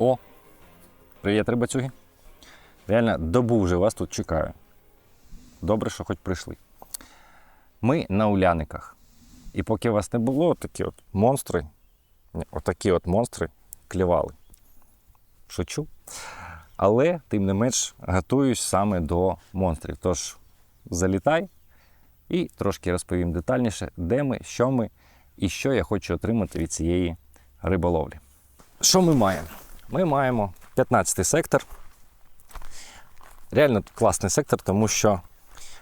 О! Привіт, рибацюги! Реально, добу вже вас тут чекаю. Добре, що хоч прийшли. Ми на уляниках. І поки вас не було, такі от монстри, отакі от монстри клювали. Шучу. Але, тим не менш, готуюсь саме до монстрів. Тож залітай і трошки розповім детальніше, де ми, що ми і що я хочу отримати від цієї риболовлі. Що ми маємо? Ми маємо 15-й сектор. Реально класний сектор, тому що,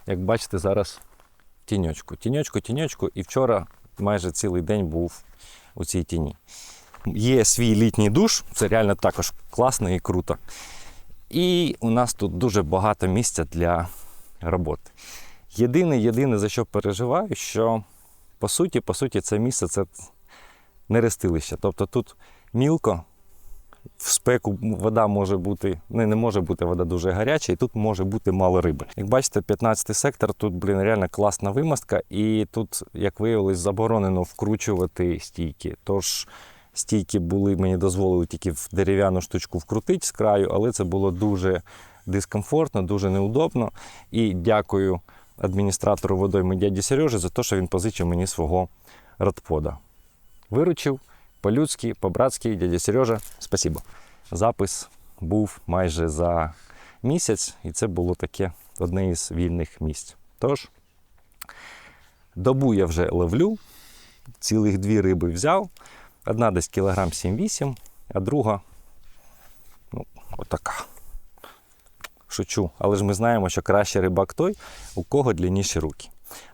як бачите, зараз тіньочку, тіньочку, тіньочку, і вчора майже цілий день був у цій тіні. Є свій літній душ, це реально також класно і круто. І у нас тут дуже багато місця для роботи. Єдине, єдине, за що переживаю, що по суті, по суті, це місце це не рестилище. Тобто тут мілко, в спеку вода може бути, не, не може бути вода дуже гаряча, і тут може бути мало риби. Як бачите, 15 сектор, тут, блін, реально класна вимостка, і тут, як виявилось, заборонено вкручувати стійки. Тож стійки були, мені дозволили тільки в дерев'яну штучку вкрутити з краю, але це було дуже дискомфортно, дуже неудобно. І дякую адміністратору водойми дяді Сережі за те, що він позичив мені свого радпода. Виручив по-людськи, по-братськи, дядя Сережа, спасибо. Запис був майже за місяць, і це було таке одне із вільних місць. Тож, добу я вже ловлю, цілих дві риби взяв. Одна десь кілограм 7-8, а друга ну, отака. Шучу, але ж ми знаємо, що краще рибак той, у кого длинніші руки.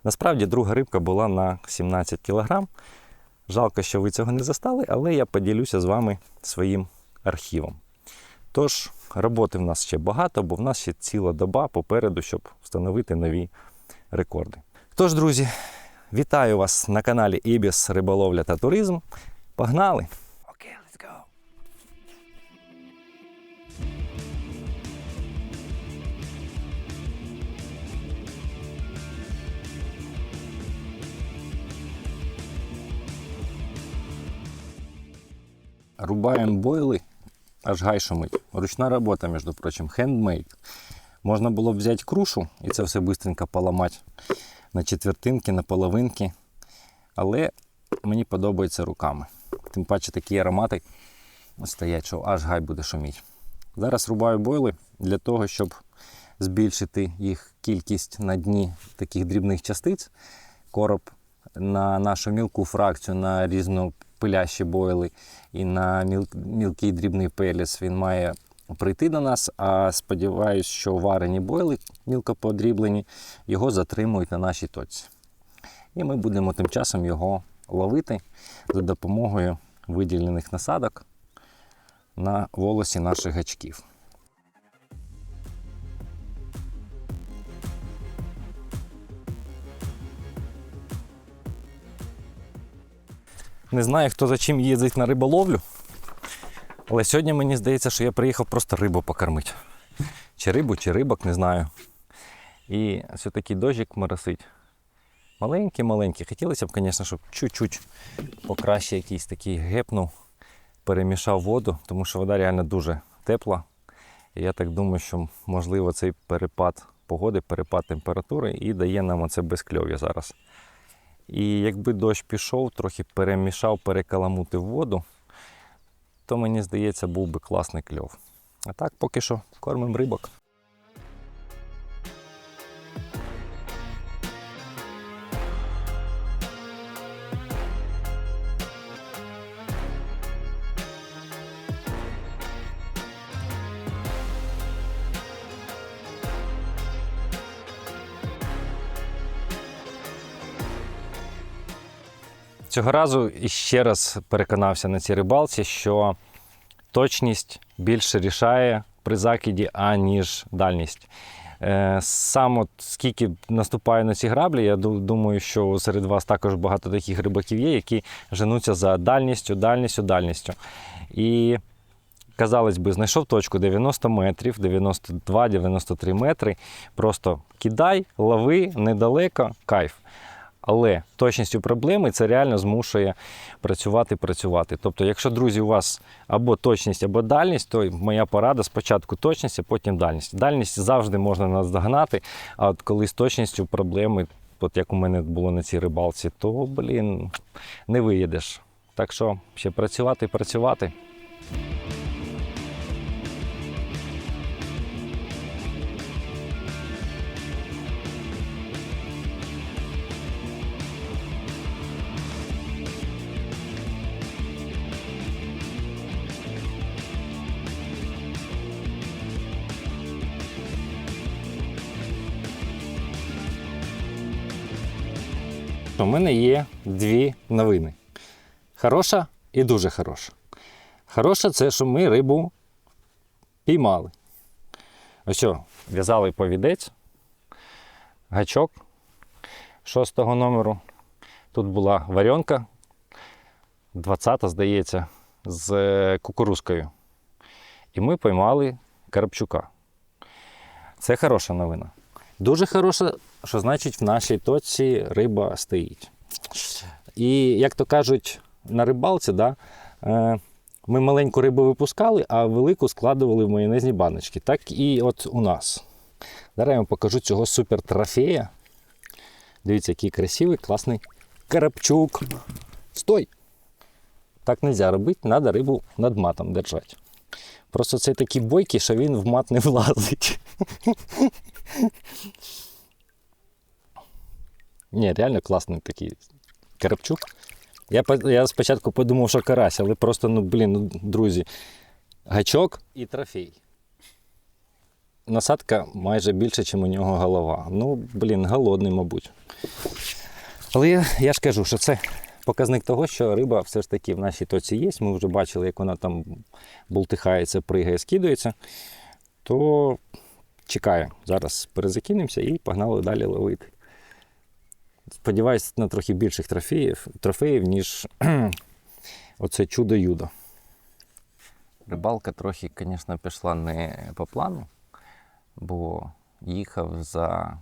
Насправді друга рибка була на 17 кг. Жалко, що ви цього не застали, але я поділюся з вами своїм архівом. Тож, роботи в нас ще багато, бо в нас ще ціла доба попереду, щоб встановити нові рекорди. Тож, друзі, вітаю вас на каналі Ібіс Риболовля та Туризм. Погнали! Рубаємо бойли, аж гай шумить. Ручна робота, між прочим, хендмейд. Можна було б взяти крушу і це все швидко поламати на четвертинки, на половинки. Але мені подобається руками. Тим паче такі аромати стоять, що аж гай буде шуміти. Зараз рубаю бойли для того, щоб збільшити їх кількість на дні таких дрібних частиць. Короб на нашу мілку фракцію, на різнопилящі бойли і на міл... мілкий дрібний пеліс він має прийти до нас. А сподіваюся, що варені бойли мілко подріблені, його затримують на нашій точці. І ми будемо тим часом його ловити за допомогою виділених насадок на волосі наших гачків. Не знаю, хто за чим їздить на риболовлю, але сьогодні мені здається, що я приїхав просто рибу покормити. Чи рибу, чи рибок, не знаю. І ось такий дощик моросить. Маленький-маленький. Хотілося б, звісно, щоб чуть-чуть покраще якийсь такий гепнув, перемішав воду, тому що вода реально дуже тепла. І я так думаю, що можливо цей перепад погоди, перепад температури і дає нам оце безкльов'я зараз. І якби дощ пішов, трохи перемішав, перекаламутив воду, то мені здається, був би класний кльов. А так поки що кормимо рибок. Цього разу іще раз переконався на цій рибалці, що точність більше рішає при закиді, аніж дальність. Е, Сам от скільки наступаю на ці граблі, я думаю, що серед вас також багато таких рибаків є, які женуться за дальністю, дальністю, дальністю. І казалось би, знайшов точку 90 метрів, 92-93 метри. Просто кидай, лови недалеко, кайф. Але точністю проблеми це реально змушує працювати, працювати. Тобто, якщо, друзі, у вас або точність, або дальність, то моя порада спочатку точність, а потім дальність. Дальність завжди можна наздогнати, а от коли з точністю проблеми, от як у мене було на цій рибалці, то, блін, не виїдеш. Так що ще працювати, і працювати. У мене є дві новини. Хороша і дуже хороша. Хороша це, що ми рибу піймали. Ось, в'язали повідець, гачок шостого номеру. Тут була варіонка, 20-та, здається, з е, кукурузкою. І ми поймали Карпчука. Це хороша новина. Дуже хороша, що значить в нашій точці риба стоїть. І як то кажуть на рибалці, да, е, ми маленьку рибу випускали, а велику складували в майонезні баночки. Так і от у нас. Зараз я вам покажу цього супер трофея. Дивіться, який красивий, класний карапчук. Стой! Так не можна робити, треба рибу над матом держати. Просто це такі бойки, що він в мат не влазить. Ні, реально класний такий карапчук. Я, я спочатку подумав, що карась, але просто, ну, блін, ну, друзі, гачок і трофей. Насадка майже більше, ніж у нього голова. Ну, блін, голодний, мабуть. Але я, я ж кажу, що це показник того, що риба все ж таки в нашій точці є. Ми вже бачили, як вона там бултихається, пригає, скидується. То чекаю. Зараз перезакинемося і погнали далі ловити. Сподіваюсь на трохи більших трофеїв, трофеїв ніж оце чудо-юдо. Рибалка трохи, звісно, пішла не по плану, бо їхав за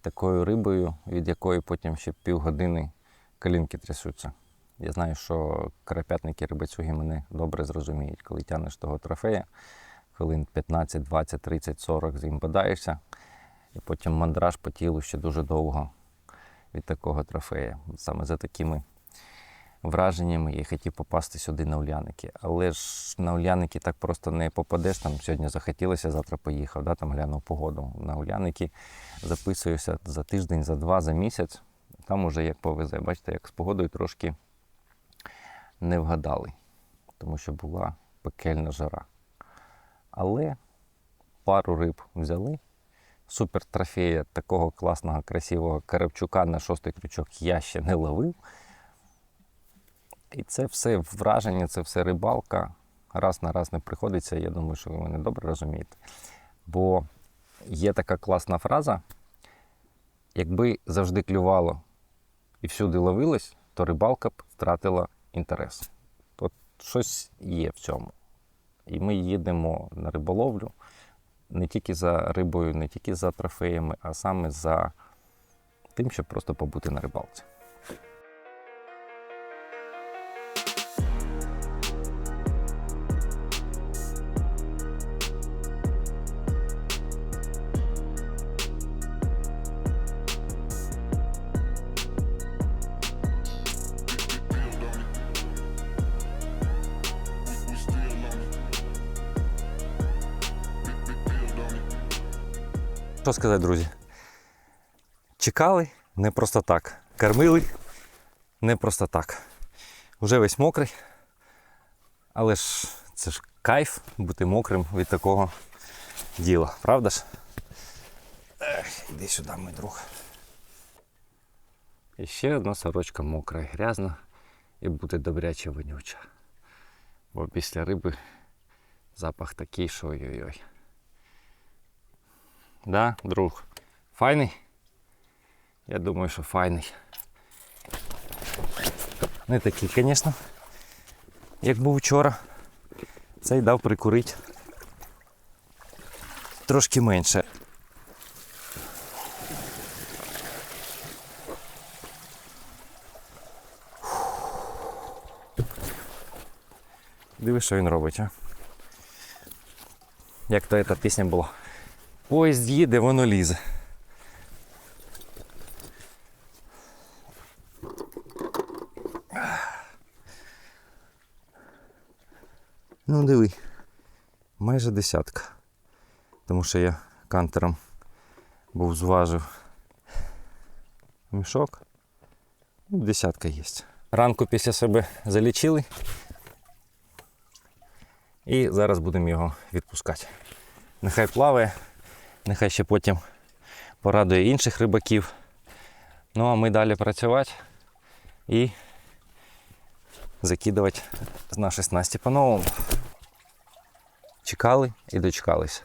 такою рибою, від якої потім ще півгодини колінки трясуться. Я знаю, що карапятники рибацюги мене добре зрозуміють, коли тянеш того трофея, хвилин 15, 20, 30, 40 з ним бодаєшся, і потім мандраж по тілу ще дуже довго від такого трофея. Саме за такими враженнями я хотів попасти сюди на Ульяники. Але ж на Ульяники так просто не попадеш. Там сьогодні захотілося, завтра поїхав, да, там глянув погоду. На Ульяники записуюся за тиждень, за два, за місяць. Там уже як повезе. Бачите, як з погодою трошки не вгадали, тому що була пекельна жара. Але пару риб взяли. Супер трофея такого класного, красивого карапчука на шостий крючок я ще не ловив. І це все враження, це все рибалка. Раз на раз не приходиться. Я думаю, що ви мене добре розумієте. Бо є така класна фраза: якби завжди клювало і всюди ловилось, то рибалка б втратила інтерес. От щось є в цьому. І ми їдемо на риболовлю не тільки за рибою, не тільки за трофеями, а саме за тим, щоб просто побути на рибалці. Що сказати, друзі? Чекали не просто так. Кормили не просто так. Уже весь мокрий. Але ж це ж кайф бути мокрим від такого діла, правда ж? Ех, іди сюди, мій друг. І ще одна сорочка мокра і грязна і буде добряче вонюча. Бо після риби запах такий, що ой-ой-ой. Да, друг? Файний? Я думаю, що файний. Не такий, звісно, як був вчора. Цей дав прикурити. Трошки менше. Диви, що він робить, а? Як то ця пісня була. Поїзд їде, воно лізе. Ну, диви. Майже десятка. Тому що я кантером був зважив мішок. Ну, Десятка є. Ранку після себе залічили. І зараз будемо його відпускати. Нехай плаває, нехай ще потім порадує інших рибаків. Ну а ми далі працювати і закидувати наші снасті по-новому. Чекали і дочекалися.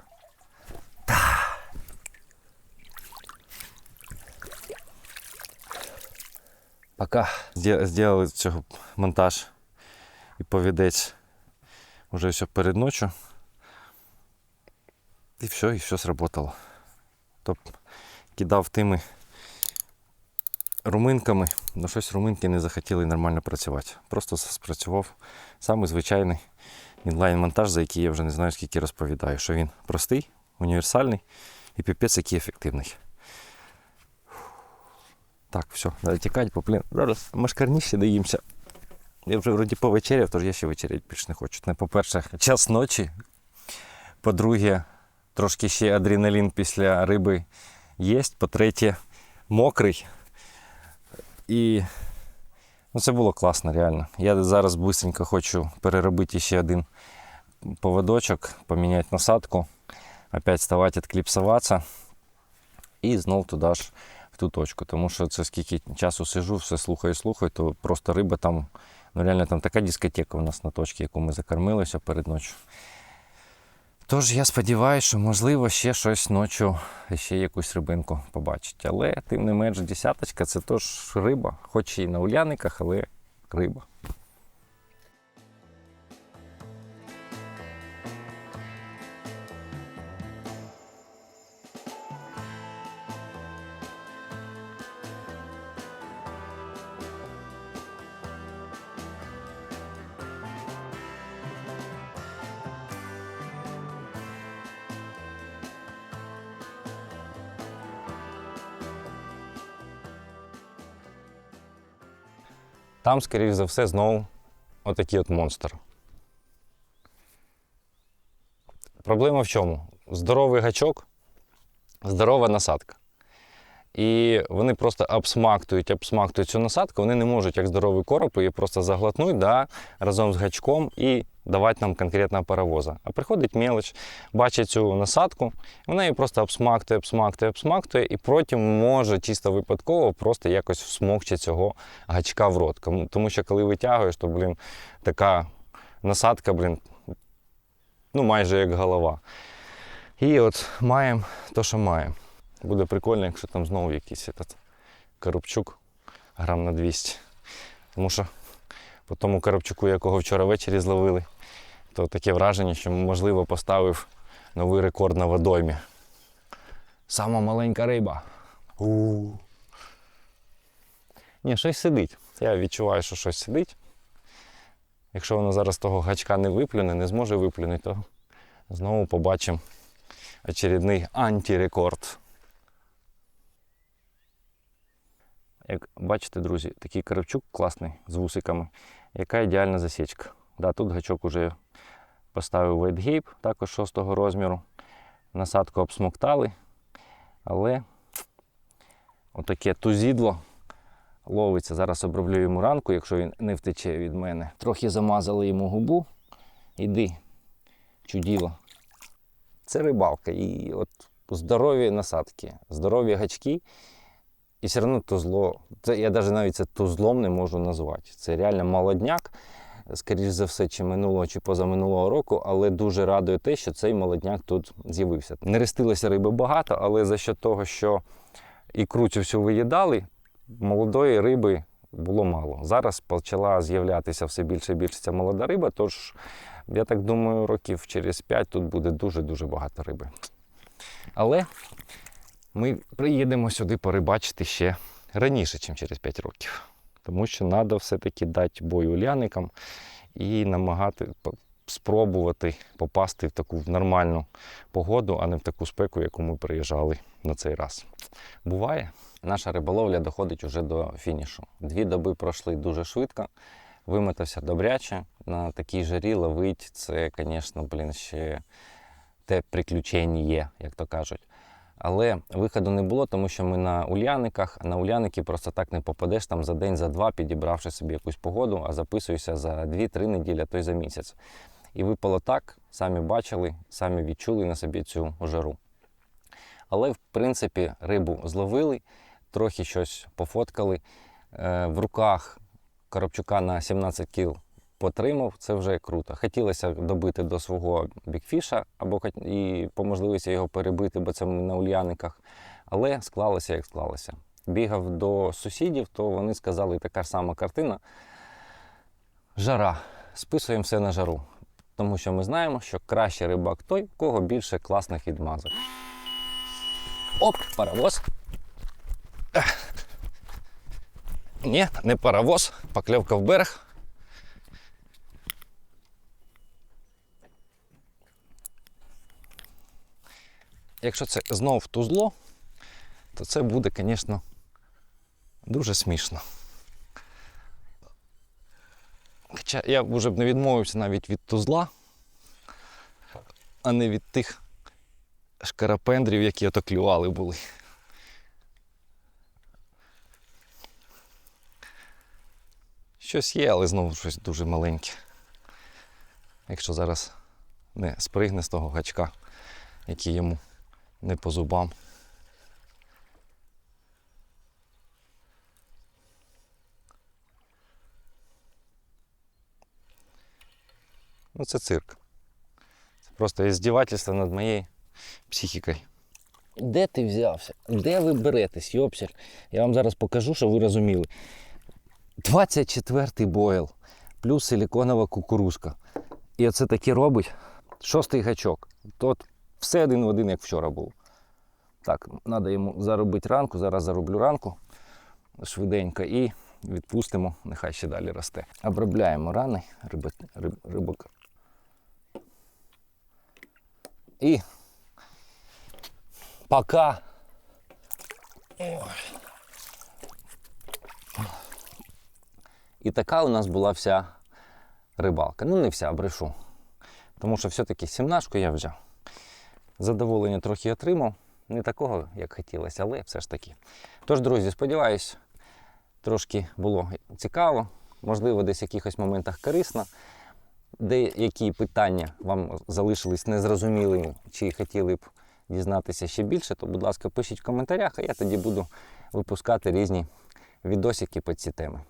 Пока зробили цього монтаж і повідець вже все перед ночью. І все, і все сработало. Тобто кидав тими руминками, але щось руминки не захотіли нормально працювати. Просто спрацював самий звичайний інлайн-монтаж, за який я вже не знаю, скільки розповідаю, що він простий, універсальний і піпець який ефективний. Так, все, треба тікати, бо, блін, зараз машкарні ще доїмося. Я вже вроді повечеряв, тож я ще вечеряти більше не хочу. Не, по-перше, час ночі. По-друге, трошки ще адреналін після риби є. По-третє, мокрий. І ну, це було класно, реально. Я зараз швидко хочу переробити ще один поводочок, поміняти насадку, опять вставати, відкліпсуватися. І знов туди ж в ту точку. Тому що це скільки часу сижу, все слухаю, слухаю, то просто риба там, ну реально там така дискотека у нас на точці, яку ми закормилися перед ночі. Тож я сподіваюся, що можливо ще щось ночі, ще якусь рибинку побачить. Але тим не менш десяточка це тож риба, хоч і на уляниках, але риба. Там, скоріш за все, знову отакий от монстр. Проблема в чому? Здоровий гачок, здорова насадка. І вони просто обсмактують, обсмактують цю насадку, вони не можуть, як здоровий короб, її просто заглотнути да, разом з гачком і давати нам конкретного паровоза. А приходить мелоч, бачить цю насадку, вона її просто обсмактує, обсмактує, обсмактує, і потім може чисто випадково просто якось всмокче цього гачка в рот. Тому що коли витягуєш, то, блін, така насадка, блін, ну майже як голова. І от маємо те, що маємо. Буде прикольно, якщо там знову якийсь этот коробчук грам на 200. Тому що по тому коробчуку, якого вчора ввечері зловили, то таке враження, що можливо поставив новий рекорд на водоймі. Сама маленька риба. у Ні, щось сидить. Я відчуваю, що щось сидить. Якщо воно зараз того гачка не виплюне, не зможе виплюнути, то знову побачимо очередний антирекорд. Як бачите, друзі, такий коробчук класний з вусиками. Яка ідеальна засічка. Да, тут гачок уже поставив вейтгейп, також 6 розміру. Насадку обсмоктали. Але отаке тузідло ловиться. Зараз оброблю йому ранку, якщо він не втече від мене. Трохи замазали йому губу. Іди, чуділо. Це рибалка. І от здорові насадки, здорові гачки. І все одно тузло. Це я навіть навіть це тузлом не можу назвати. Це реально молодняк, скоріш за все, чи минулого, чи позаминулого року, але дуже радує те, що цей молодняк тут з'явився. Не рестилося риби багато, але за що того, що ікру цю всю виїдали, молодої риби було мало. Зараз почала з'являтися все більше і більше ця молода риба, тож я так думаю, років через 5 тут буде дуже-дуже багато риби. Але ми приїдемо сюди порибачити ще раніше, ніж через 5 років. Тому що треба все-таки дати бою ляникам і намагати спробувати попасти в таку нормальну погоду, а не в таку спеку, яку ми приїжджали на цей раз. Буває. Наша риболовля доходить уже до фінішу. Дві доби пройшли дуже швидко. Вимотався добряче. На такій жарі ловить це, звісно, блін, ще те приключення як то кажуть. Але виходу не було, тому що ми на Ульяниках, а на Уляники просто так не попадеш там за день, за два, підібравши собі якусь погоду, а записуєшся за 2-3 неділі, а то й за місяць. І випало так, самі бачили, самі відчули на собі цю жару. Але, в принципі, рибу зловили, трохи щось пофоткали. Е, В руках Коробчука на 17 кіл потримав, це вже круто. Хотілося добити до свого бікфіша або і по можливості його перебити, бо це на ульяниках. Але склалося як склалося. Бігав до сусідів, то вони сказали така ж сама картина. Жара. Списуємо все на жару. Тому що ми знаємо, що кращий рибак той, у кого більше класних відмазок. Оп, паровоз. Ні, не паровоз, покльовка в берег. Якщо це знов тузло, то це буде, звісно, дуже смішно. Хоча я вже б не відмовився навіть від тузла, а не від тих шкарапендрів, які ото клювали були. Щось є, але знову щось дуже маленьке. Якщо зараз не спригне з того гачка, який йому не по зубам. Ну, це цирк. Це просто іздівательство над моєю психікою. Де ти взявся? Де ви беретесь, йопсер? Я вам зараз покажу, щоб ви розуміли. 24-й бойл, плюс силіконова кукурузка. І оце таке робить шостий гачок. Тут все один в один, як вчора було. Так, треба йому заробити ранку, зараз зароблю ранку швиденько і відпустимо, нехай ще далі росте. Обробляємо рани риби, риб, рибок. І пока. І така у нас була вся рибалка. Ну, не вся, брешу. Тому що все-таки сімнашку я взяв. Задоволення трохи отримав. Не такого, як хотілося, але все ж таки. Тож, друзі, сподіваюсь, трошки було цікаво, можливо, десь в якихось моментах корисно. Деякі питання вам залишились незрозумілими, чи хотіли б дізнатися ще більше, то, будь ласка, пишіть в коментарях, а я тоді буду випускати різні відосики по ці теми.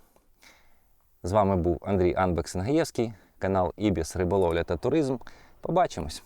З вами був Андрій Анбек Сенгаєвський, канал Ібіс Риболовля та Туризм. Побачимось!